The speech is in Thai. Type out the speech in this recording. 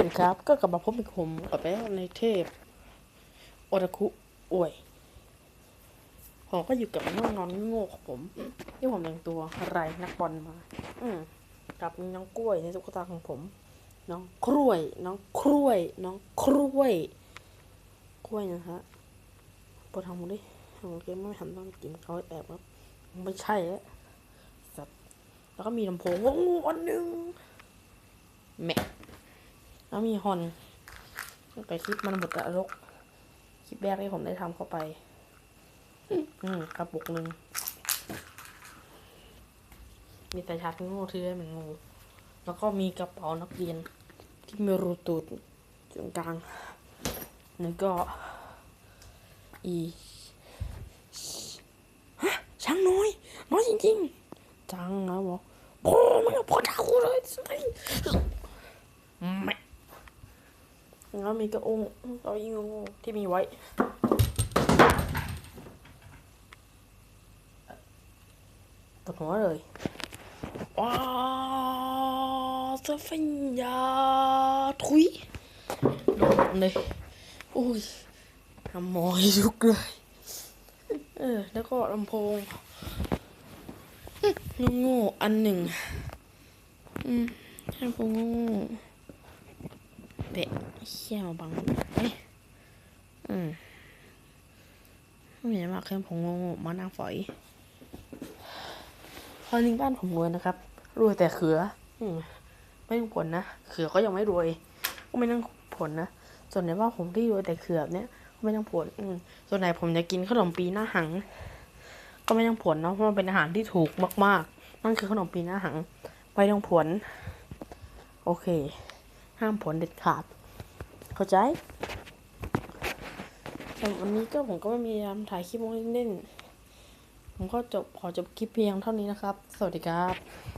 สวัสดีครับ ก็กลับมาพบกับผมกับแป๊ในเทพโอตาคุอวยผมก็อยู่กับน้องนอนโง่ของผม ที่ผมแต่งตัวอะไรนักบอลมา อืมกับน้องกล้วยในตุ๊กตาของผม น้องกล้วย น้องกล้วย น้องกล้วยกล้วยนะฮะปวดทางมึงดิทางเกมไม่ทำต้องกินเขาแอบครับไม่ใช่แล้วสัตว์แล้วก็มีลำโพงโอ้โหอันหนึ่งแม่ แล้วมีฮอนไปคลิปมันบทนรกคลิปแรกที่ผมได้ทำเข้าไป อืมกระปุกหนึ่งมีแต่ชัดโง่ที่ได้เหมือนงู แล้วก็มีกระเป๋านักเรียน ที่มีรูตูดตรงกลางแล้วก็ อีฮะช่างน้อย น้อยจริงๆจังนะบอกโอ้ไม่เอาพอดากูเลยสิไม่ แล้วมีกระองเก้าอี้งูที่มีไว้ปวดหัวเลย ว้าวสฟินยาทุยโดนเลยโอ้ยทำมอยลุกเลย เออ แล้วก็ลำโพงโง่อันหนึ่ง อืมลำโพงโง่ เปะเขี้ยวบังเอ้ยอืมไม่เห็นว่าเครื่องผมงงมานั่งฝอยพอลิงบ้านผมรวยนะครับ รวยแต่เขือ อืมไม่ต้องผลนะเขือก็ยังไม่รวย ก็ไม่ต้องผลนะส่วนไหนว่าผมที่รวยแต่เขือเนี่ยก็ไม่ต้องผล อืมส่วนไหนผมจะกินขนมปีหน้าหัง ก็ไม่ต้องผลเนาะเพราะมันเป็นอาหารที่ถูกมาก ๆ นั่นคือขนมปีหน้าหัง ไม่ต้องผล โอเค ห้ามผลเด็ดขาด เข้าใจสำหรับวันนี้ก็ผมก็ไม่มีทำถ่ายคลิปเล่นๆผมก็จบขอจบคลิปเพียงเท่านี้นะครับ สวัสดีครับ